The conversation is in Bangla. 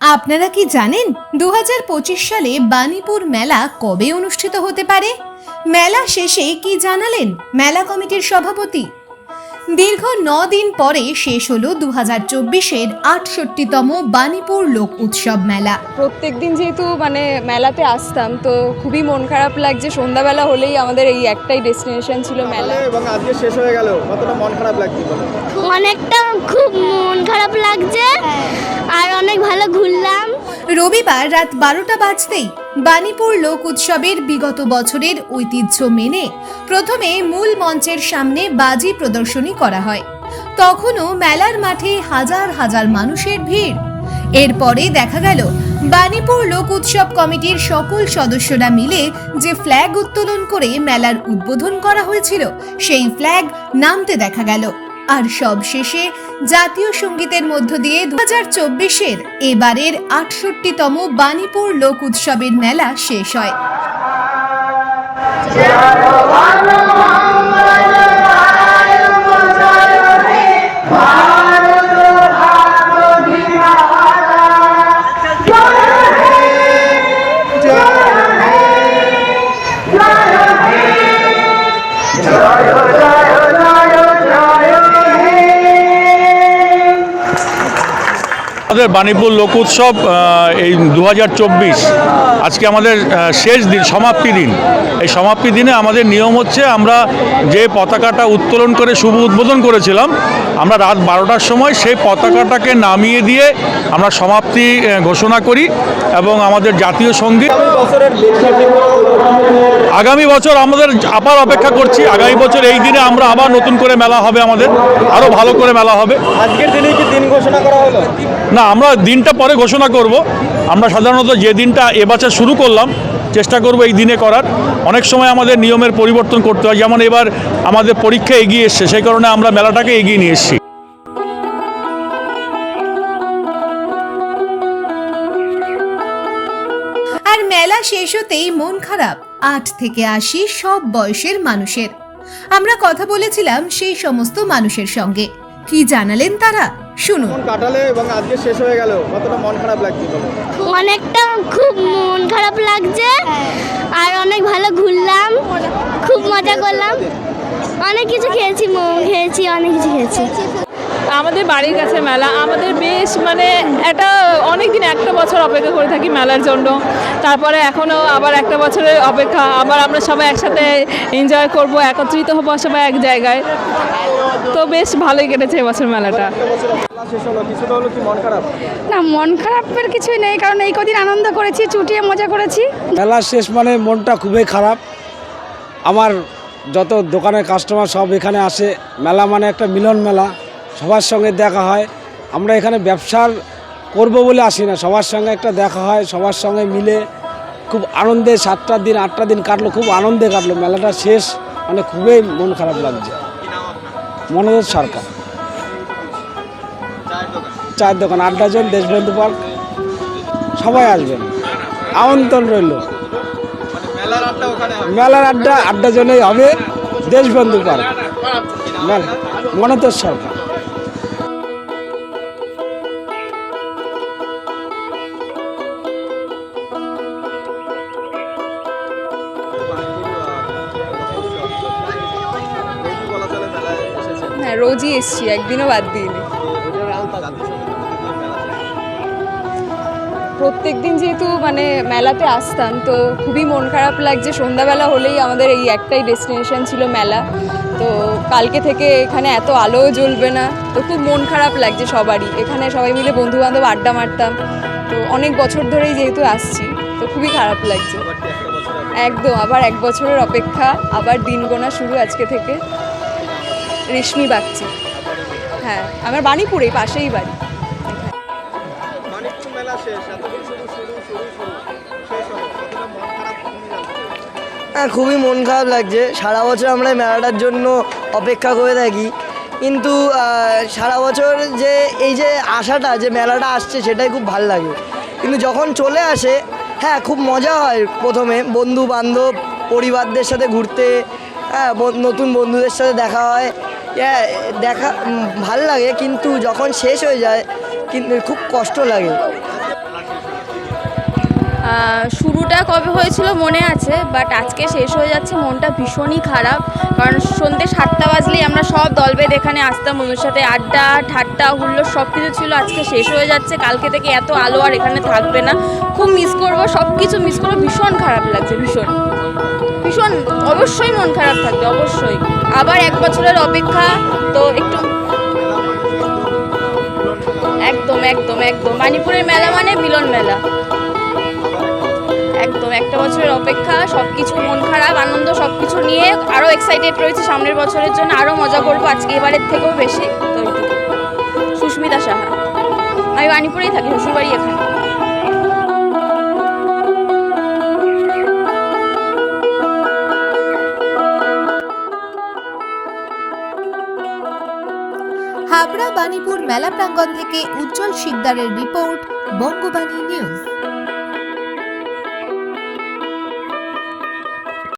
আপনারা কি জানেন দু হাজার পঁচিশ সালে বানিপুর মেলা কবে অনুষ্ঠিত হতে পারে? মেলা শেষে কি জানালেন মেলা কমিটির সভাপতি? দীর্ঘ ন দিন পরে শেষ হলো দু হাজার চব্বিশের আটষট্টিতম বানিপুর লোক উৎসব মেলা। প্রত্যেক দিন যেহেতু মানে মেলাতে আসতাম তো খুবই মন খারাপ লাগছে। সন্ধ্যাবেলা হলেই আমাদের এই একটাই ডেস্টিনেশন ছিল মেলা। এবং আজকে শেষ হয়ে গেল কতটা মন খারাপ লাগছে? অনেকটা খুব মন খারাপ লাগছে আর অনেক ভালো ঘুরলাম। রবিবার রাত বারোটা বাজতেই বানিপুর লোক উৎসবের বিগত বছরের ঐতিহ্য মেনে প্রথমে মূল মঞ্চের সামনে বাজি প্রদর্শনী করা হয়। তখনও মেলার মাঠে হাজার হাজার মানুষের ভিড়। এরপরে দেখা গেল বানিপুর লোক উৎসব কমিটির সকল সদস্যরা মিলে যে ফ্ল্যাগ উত্তোলন করে মেলার উদ্বোধন করা হয়েছিল, সেই ফ্ল্যাগ নামতে দেখা গেল। আর সব শেষে জাতীয় সঙ্গীতের মধ্য দিয়ে দু হাজার চব্বিশের এবারের আটষট্টিতম বাণীপুর লোক উৎসবের মেলা শেষ হয়। আমাদের বাণীপুর লোক উৎসব এই দু হাজার চব্বিশ। আজকে আমাদের শেষ দিন, সমাপ্তি দিন। এই সমাপ্তি দিনে আমাদের নিয়ম হচ্ছে আমরা যে পতাকাটা উত্তোলন করে শুভ উদ্বোধন করেছিলাম আমরা রাত বারোটার সময় সেই পতাকাটাকে নামিয়ে দিয়ে আমরা সমাপ্তি ঘোষণা করি এবং আমাদের জাতীয় সংগীত। আগামী বছর আমাদের আবার অপেক্ষা করছি। আগামী বছর এই দিনে আমরা আবার নতুন করে মেলা হবে আমাদের। আরও ভালো করে মেলা হবে। আজকের দিনেই কি দিন ঘোষণা করা হলো? না আমরা দিনটা পরে ঘোষণা করব। আমরা সাধারণত যে দিনটা এবছর শুরু করলাম চেষ্টা করব এই দিনে করার। অনেক সময় আমাদের নিয়মের পরিবর্তন করতে হয়। যেমন এবার আমাদের পরীক্ষা এগিয়ে এসছে, সেই কারণে আমরা মেলাটাকে এগিয়ে নিয়ে এসেছি। আর মেলা শেষ হতেই মন খারাপ। আট থেকে আশি সব বয়সের মানুষের। আমরা কথা বলেছিলাম সেই সমস্ত মানুষের সঙ্গে। কি জানালেন তারা? শুনুন। কাটালে এবং আজকে শেষ হয়ে গেল কতটা মন খারাপ লাগছে অনেকটা খুব মন খারাপ লাগছে আর অনেক ভালো ঘুরলাম খুব মজা করলাম। অনেক কিছু খেয়েছি মোমো খেয়েছি অনেক কিছু খেয়েছি। আমাদের বাড়ির কাছে মেলা আমাদের বেশ মানে একটা অনেক দিন একটা বছর অপেক্ষা করে থাকি মেলার জন্য। তারপরে এখনও আবার একটা বছরের অপেক্ষা আবার আমরা সবাই একসাথে এনজয় করব একত্রিত হব সবাই এক জায়গায়। তো বেশ ভালোই কেটেছে এবছর মেলাটা। একটা বছর মেলা শেষ হলো কিছুটা হলো কি মন খারাপ না মন খারাপের কিছুই নেই কারণ এই কদিন আনন্দ করেছি চুটিয়ে মজা করেছি। মেলা শেষ মানে মনটা খুবই খারাপ। আমার যত দোকানের কাস্টমার সব এখানে আসে মেলা মানে একটা মিলন মেলা। সবার সঙ্গে দেখা হয়। আমরা এখানে ব্যবসার করব বলে আসি না। সবার সঙ্গে একটা দেখা হয়, সবার সঙ্গে মিলে খুব আনন্দে সাতটা দিন, আটটা দিন কাটলো, খুব আনন্দে কাটলো। মেলাটা শেষ মানে খুবই মন খারাপ লাগছে। মনোজ সরকার। চায়ের দোকান। আড্ডাজন দেশবন্ধু পার্ক। সবাই আসবেন। আমন্ত্রণ রইল। মেলার আড্ডা আড্ডা আড্ডা জন্যই হবে দেশবন্ধু পার্ক। মনতোষ সরকার। রোজই এসছি, একদিনও বাদ দিইনি। প্রত্যেক দিন যেহেতু মানে মেলাতে আসতাম, তো খুবই মন খারাপ লাগছে। সন্ধ্যাবেলা হলেই আমাদের এই একটাই ডেস্টিনেশন ছিল মেলা। তো কালকে থেকে এখানে এত আলোও জ্বলবে না, তো খুব মন খারাপ লাগছে সবারই। এখানে সবাই মিলে বন্ধু বান্ধব আড্ডা মারতাম। তো অনেক বছর ধরেই যেহেতু আসছি, তো খুবই খারাপ লাগছে। একদম, আবার এক বছরের অপেক্ষা, আবার দিন গোনা শুরু আজকে থেকে। রেশমি বাগচি। হ্যাঁ আমার বাণীপুরেই পাশেই বাড়ি। মানিকপুর মেলা শেষ এতদিন শুরু শুরু শুরু শুরু। শেষ হলো কতটা মন খারাপ কমে যাচ্ছে হ্যাঁ খুবই মন খারাপ লাগছে। সারা বছর আমরা এই মেলাটার জন্য অপেক্ষা করে থাকি। কিন্তু সারা বছর যে এই যে আশাটা যে মেলাটা আসছে সেটাই খুব ভালো লাগে। কিন্তু যখন চলে আসে হ্যাঁ খুব মজা হয় প্রথমে। বন্ধু বান্ধব পরিবারদের সাথে ঘুরতে হ্যাঁ নতুন বন্ধুদের সাথে দেখা হ্যাঁ। দেখা ভালো লাগে, কিন্তু যখন শেষ হয়ে যায়, কিন্তু খুব কষ্ট লাগে। শুরুটা কবে হয়েছিল মনে আছে বাট আজকে শেষ হয়ে যাচ্ছে, মনটা ভীষণই খারাপ। কারণ সন্ধ্যে সাতটা বাজলেই আমরা সব দলবেদ এখানে আসতাম, ওদের সাথে আড্ডা, ঠাট্টা হুল্লো সব কিছু ছিল, আজকে শেষ হয়ে যাচ্ছে, কালকে থেকে এত আলো আর এখানে থাকবে না। খুব মিস করব সব কিছু মিস করব, ভীষণ খারাপ লাগছে, ভীষণ। ভীষণ অবশ্যই মন খারাপ থাকবে, অবশ্যই। আবার এক বছরের অপেক্ষা, তো একটু একদম একদম একদম। মানিপুরের মেলা মানে মিলন মেলা। একদম, একটা বছরের অপেক্ষা সব কিছু মন খারাপ, আনন্দ সব কিছু নিয়ে আরও এক্সাইটেড রয়েছে সামনের বছরের জন্য আরও মজা করব আজকে এবারের থেকেও বেশি। তো সুস্মিতা সাহা। আমি বাণীপুরেই থাকি, শ্বশুরবাড়ি এখানে। হাবড়া বাণীপুর মেলা প্রাঙ্গন থেকে উজ্জ্বল শিকদারের রিপোর্ট বঙ্গবাণী নিউজ।